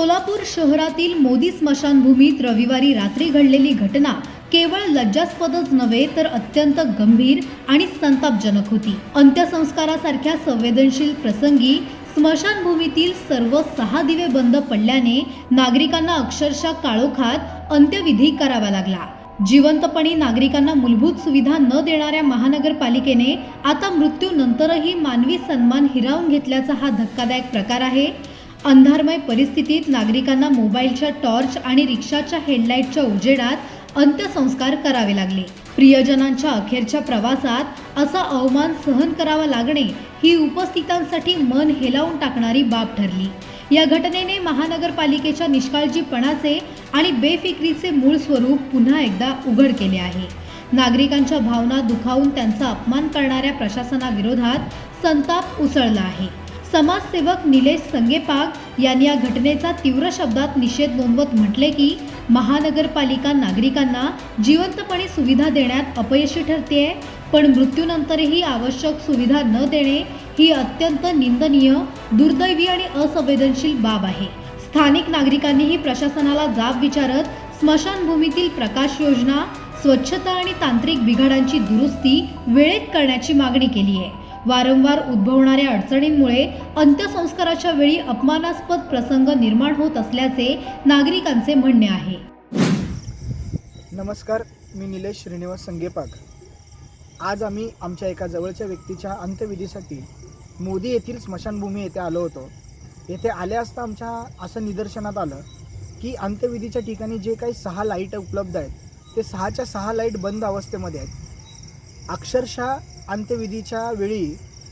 सोलापूर शहरातील मोदी स्मशानभूमीत रविवारी रात्री घडलेली घटना केवळ लज्जास्पदच नव्हे तर अत्यंत गंभीर आणि संतापजनक होती. अंत्यसंस्कारासारख्या संवेदनशील प्रसंगी स्मशानभूमीतील सर्व सहा दिवे बंद पडल्याने नागरिकांना अक्षरशः काळोखात अंत्यविधी करावा लागला. जिवंतपणी नागरिकांना मूलभूत सुविधा न देणाऱ्या महानगरपालिकेने आता मृत्यूनंतरही मानवी सन्मान हिरावून घेतल्याचा हा धक्कादायक प्रकार आहे. अंधारमय परिस्थितीत नागरिकांना मोबाईलच्या टॉर्च आणि रिक्षाच्या हेडलाईटच्या उजेडात अंत्यसंस्कार करावे लागले. प्रियजनांच्या अखेरच्या प्रवासात असा अवमान सहन करावा लागणे ही उपस्थितांसाठी मन हेलावून टाकणारी बाब ठरली. या घटनेने महानगरपालिकेच्या निष्काळजीपणाचे आणि बेफिक्रीचे मूळ स्वरूप पुन्हा एकदा उघड केले आहे. नागरिकांच्या भावना दुखावून त्यांचा अपमान करणाऱ्या प्रशासनाविरोधात संताप उसळला आहे. समाजसेवक निलेश संगेपाग यांनी या घटनेचा तीव्र शब्दात निषेध नोंदवत म्हटले की महानगरपालिका नागरिकांना जिवंतपणे सुविधा देण्यात अपयशी ठरते पण मृत्यूनंतरही आवश्यक सुविधा न देणे ही अत्यंत निंदनीय दुर्दैवी आणि असंवेदनशील बाब आहे. स्थानिक नागरिकांनीही प्रशासनाला जाब विचारत स्मशानभूमीतील प्रकाश योजना स्वच्छता आणि तांत्रिक बिघाडांची दुरुस्ती वेळेत करण्याची मागणी केली आहे वारंवार उद्भवणाऱ्या अडचणींमुळे अंत्यसंस्काराच्या वेळी अपमानास्पद प्रसंग निर्माण होत असल्याचे नागरिकांचे म्हणणे आहे. नमस्कार मी निलेश श्रीनिवास संगेपाक. आज आम्ही आमच्या एका जवळच्या व्यक्तीच्या अंत्यविधीसाठी मोदी येथील स्मशानभूमी येथे आलो होतो. येथे आले असता आमच्या असं निदर्शनात आलं की अंत्यविधीच्या ठिकाणी जे काही सहा लाइट उपलब्ध आहेत ते सहाच्या सहा लाइट बंद अवस्थेमध्ये आहेत. अक्षरशः अंत्यविधीच्या वेळी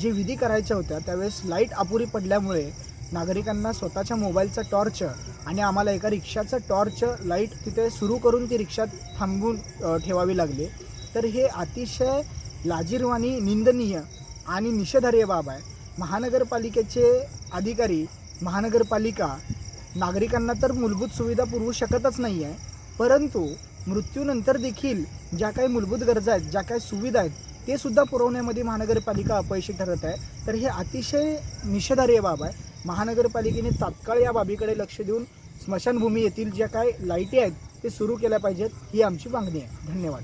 जे विधी करायच्या होत्या त्यावेळेस लाइट अपुरी पडल्यामुळे नागरिकांना स्वतःच्या मोबाईलचा टॉर्च आणि आम्हाला एका रिक्षाचं टॉर्च लाइट तिथे सुरू करून ती रिक्षा थांबवून ठेवावी लागली. तर हे अतिशय लाजीरवाणी निंदनीय आणि निषेधार्य बाब आहे. महानगरपालिकेचे अधिकारी महानगरपालिका नागरिकांना तर मूलभूत सुविधा पुरवू शकतच नाही आहे परंतु मृत्यूनंतर देखील ज्या काही मूलभूत गरजा आहेत ज्या काही सुविधा आहेत ते सुद्धा पुरवण्यामध्ये महानगरपालिका अपयशी ठरत आहे. तर हे अतिशय निषेधार्य बाब आहे. महानगरपालिकेने तात्काळ या बाबीकडे लक्ष देऊन स्मशानभूमी येथील ज्या काय लाईटी आहेत ते सुरू केल्या पाहिजेत ही आमची मागणी आहे. धन्यवाद.